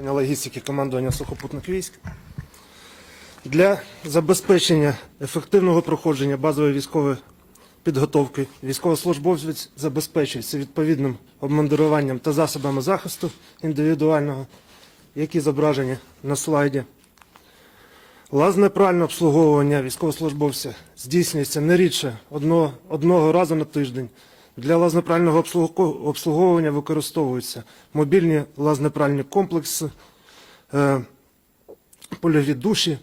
Логістики командування сухопутних військ для забезпечення ефективного проходження базової військової підготовки військовослужбовець забезпечується відповідним обмундируванням та засобами захисту індивідуального, які зображені на слайді. Лазне пральне обслуговування військовослужбовця здійснюється не рідше одного, одного разу на тиждень. Для лазнепрального обслуговування використовуються мобільні лазнепральні комплекси, е, польові душі,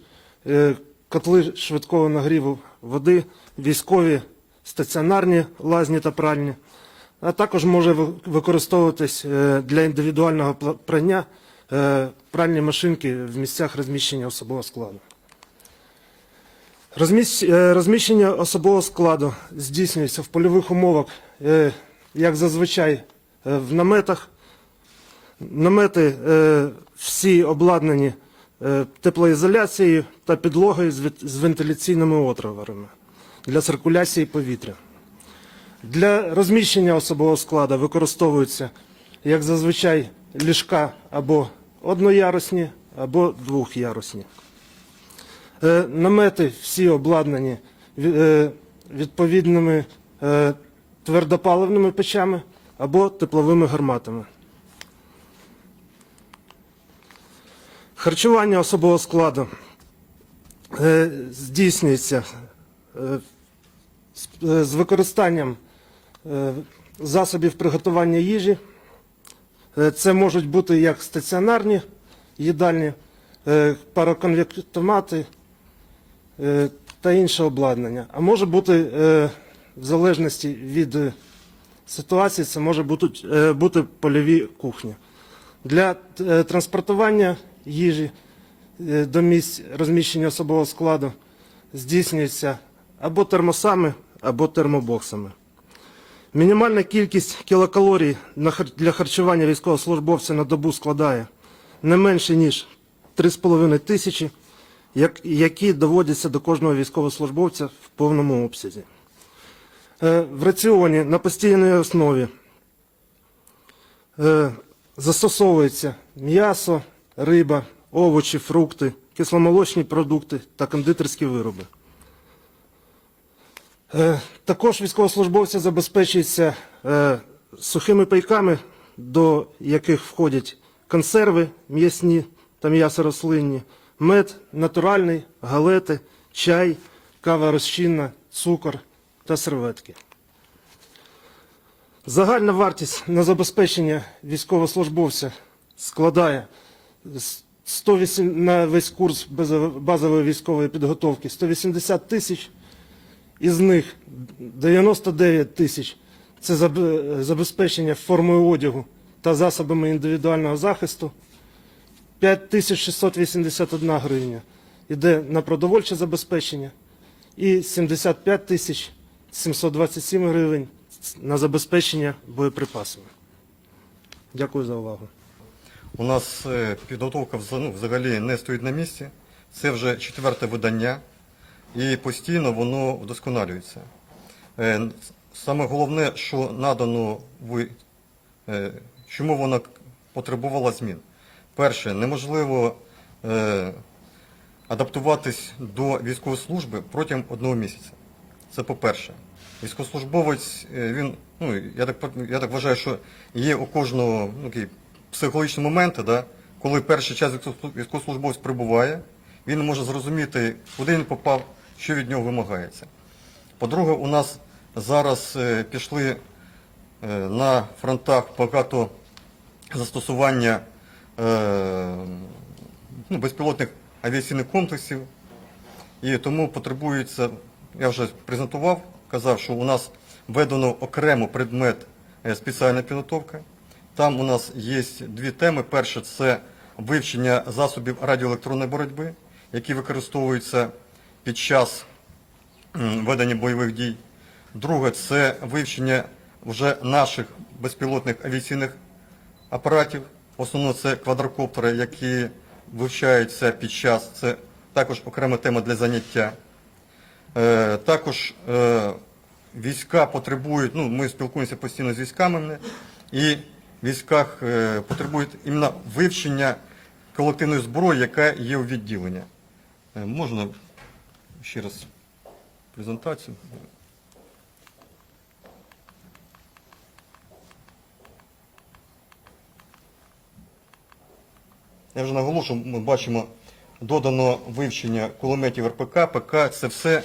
е, котли швидкого нагріву води, військові стаціонарні лазні та пральні, а також може використовуватись е, для індивідуального прання пральні машинки в місцях розміщення особового складу. Розміщення особового складу здійснюється в польових умовах, як зазвичай, е, в наметах. Намети е, всі обладнані е, теплоізоляцією та підлогою з вентиляційними отворами для циркуляції повітря. Для розміщення особового складу використовуються, як зазвичай, ліжка або одноярусні, або двохярусні. Е, Намети всі обладнані е, відповідними е, твердопаливними печами або тепловими гарматами. Харчування особового складу е, здійснюється е, з- е, використанням е, засобів приготування їжі. Це можуть бути як стаціонарні їдальні, пароконвектомати та інше обладнання. А може бути, в залежності від е, ситуації, це може бути, е, бути польові кухні. Для е, транспортування їжі до місць розміщення особового складу здійснюється або термосами, або термобоксами. Мінімальна кількість кілокалорій для харчування військовослужбовця на добу складає не менше, ніж 3,5 тисячі, які доводяться до кожного військовослужбовця в повному обсязі. Е, В раціоні на постійній основі е, застосовується м'ясо, риба, овочі, фрукти, кисломолочні продукти та кондитерські вироби. Е, Також військовослужбовці забезпечуються сухими пайками, до яких входять консерви м'ясні та м'ясо рослинні, мед натуральний, галети, чай, кава розчинна, цукор та серветки. Загальна вартість на забезпечення військовослужбовця складає 108 на весь курс базової- базової військової підготовки 180 тисяч. Із них 99 тисяч це забезпечення формою одягу та засобами індивідуального захисту. 5681 гривня йде на продовольче забезпечення і 75 тисяч 727 гривень на забезпечення боєприпасами. Дякую за увагу. У нас е, підготовка ну, взагалі не стоїть на місці. Це вже четверте видання, і постійно воно вдосконалюється. Е, Саме головне, що надано е, чому вона потребувала змін. Перше, неможливо адаптуватись до військової служби протягом одного місяця. Це по-перше. Військовослужбовець, е, він, ну, я так, я так вважаю, що є у кожного ну, такі психологічні моменти, да, коли перший час військовослужбовець прибуває, він може зрозуміти, куди він попав, що від нього вимагається. По-друге, у нас зараз е, пішли е, на фронтах багато застосування е, ну, безпілотних авіаційних комплексів, і тому потребується, я вже презентував, казав, що у нас введено окремо предмет е, спеціальна підготовка. Там у нас є дві теми. Перше це вивчення засобів радіоелектронної боротьби, які використовуються під час ведення бойових дій. Друге це вивчення вже наших безпілотних авіаційних апаратів. В основному це квадрокоптери, які вивчаються під час. Це також окрема тема для заняття. Е, також е, війська потребують, ну ми спілкуємося постійно з військами, і військах е, потребують іменно вивчення колективної зброї, яка є у відділенні. Можна ще раз презентацію? Я вже наголошую, ми бачимо додано вивчення кулеметів РПК, ПК, це все,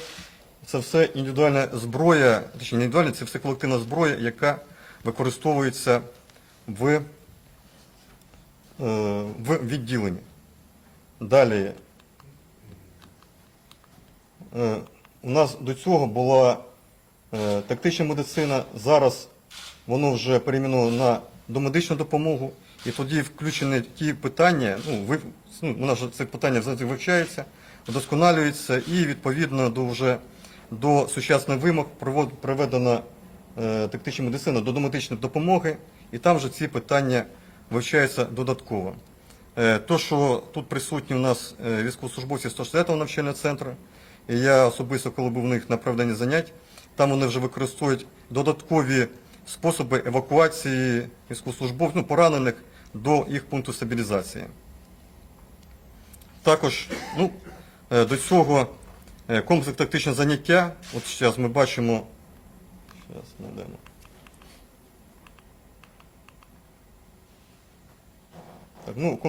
це все індивідуальна зброя, точніше, індивідуальна, це все колективна зброя, яка використовується в, е, в відділенні. Далі. Е, У нас до цього була е, тактична медицина, зараз воно вже перейменовано на домедичну допомогу, і тоді включені ті питання, ну, ви, ну у нас же це питання завжди вивчається, вдосконалюється і відповідно до вже до сучасних вимог проведена е, тактична медицина до домедичної допомоги, і там же ці питання вивчаються додатково. Е, То, що тут присутні у нас е, військовослужбовці 160-го навчального центру, і я особисто, коли був у них на проведенні занять, там вони вже використовують додаткові способи евакуації військовослужбовців, ну, поранених до їх пункту стабілізації. Також ну, е, до цього е, комплекс тактичне заняття. От зараз ми бачимо. Зараз знайдемо. Так, ну,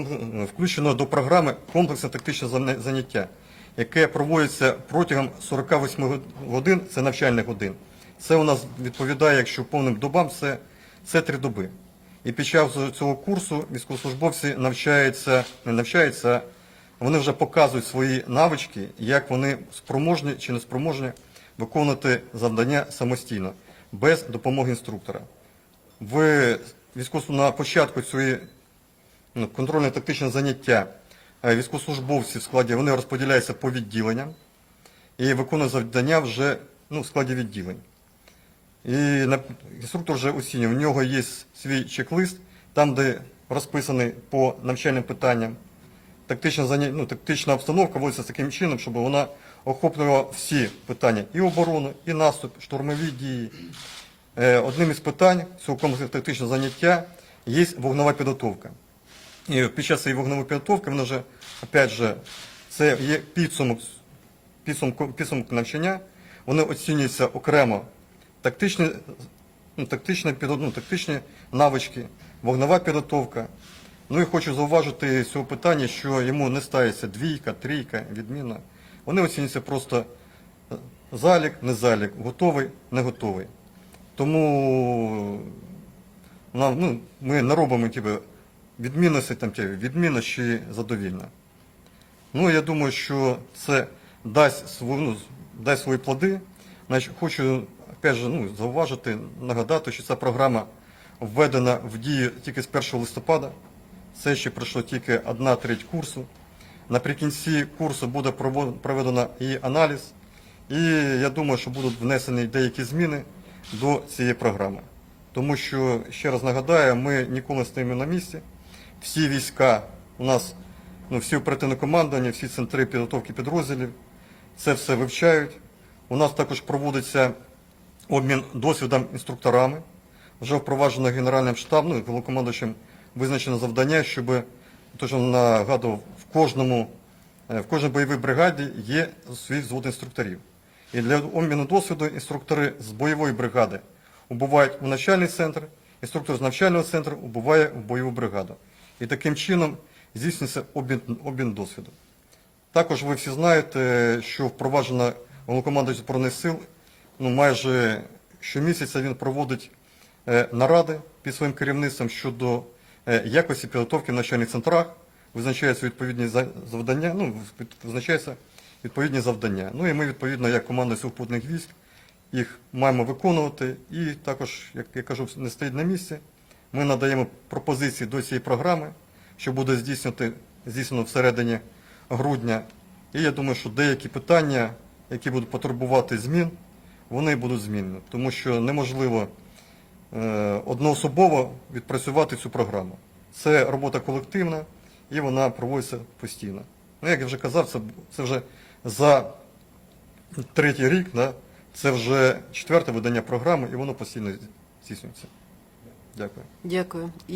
включено до програми комплексне тактичне заняття, яке проводиться протягом 48 годин, це навчальних годин. Це у нас відповідає, якщо повним добам, це, це три доби. І під час цього курсу військовослужбовці навчаються, не навчаються, вони вже показують свої навички, як вони спроможні чи не спроможні виконувати завдання самостійно, без допомоги інструктора. В військовослужб- на початку цієї ну, контрольно-тактичне заняття е, військовослужбовці в складі вони розподіляються по відділенням і виконують завдання вже ну, в складі відділень. І інструктор вже оцінює, в нього є свій чек-лист, там, де розписаний по навчальним питанням. Тактична, заня... ну, тактична обстановка вводиться таким чином, щоб вона охоплювала всі питання і оборону, і наступ, штурмові дії. Е, Одним із питань цього комплексу тактичного заняття є вогнева підготовка. І під час цієї вогневої підготовки воно вже, опять же, це є підсумок, підсумок, підсумок навчання, вони оцінюються окремо тактичні, ну, тактичні, ну, тактичні навички, вогнева підготовка. Ну і хочу зауважити з цього питання, що йому не ставиться двійка, трійка, відміна. Вони оцінюються просто е, залік, не залік, готовий, не готовий. Тому нам, ну, ми не робимо типу, відмінності, там, типу, відмінно чи задовільно. Ну, я думаю, що це дасть, свою, ну, дасть свої плоди. Значить, хочу опять же, ну, зауважити, нагадати, що ця програма введена в дію тільки з 1 листопада. Це ще пройшло тільки одна треть курсу. Наприкінці курсу буде проведено і аналіз, і я думаю, що будуть внесені деякі зміни до цієї програми. Тому що, ще раз нагадаю, ми ніколи не стоїмо на місці. Всі війська у нас, ну, всі оперативні командування, всі центри підготовки підрозділів, це все вивчають. У нас також проводиться обмін досвідом інструкторами. Вже впроваджено Генеральним штабом, ну, головнокомандуючим визначено завдання, щоб, то, що нагадував, в кожному, е, в кожній бойовій бригаді є свій взвод інструкторів. І для обміну досвіду інструктори з бойової бригади убувають у навчальний центр, інструктор з навчального центру убуває в бойову бригаду. І таким чином здійснюється обмін, обмін досвіду. Також ви всі знаєте, що впроваджено головнокомандуючий збройних сил, ну майже щомісяця він проводить е, наради під своїм керівництвом щодо е, якості підготовки в навчальних центрах, визначаються відповідні за- завдання, ну, визначаються відповідні завдання. Ну і ми, відповідно, як команда сухопутних військ, їх маємо виконувати. І також, як я кажу, не стоїть на місці. Ми надаємо пропозиції до цієї програми, що буде здійснювати, здійснено всередині грудня. І я думаю, що деякі питання, які будуть потребувати змін, вони будуть змінені. Тому що неможливо е, одноособово відпрацювати цю програму. Це робота колективна і вона проводиться постійно. Ну, як я вже казав, це, це вже за третій рік, да, це вже четверте видання програми, і воно постійно здійснюється. Дякую. Дякую.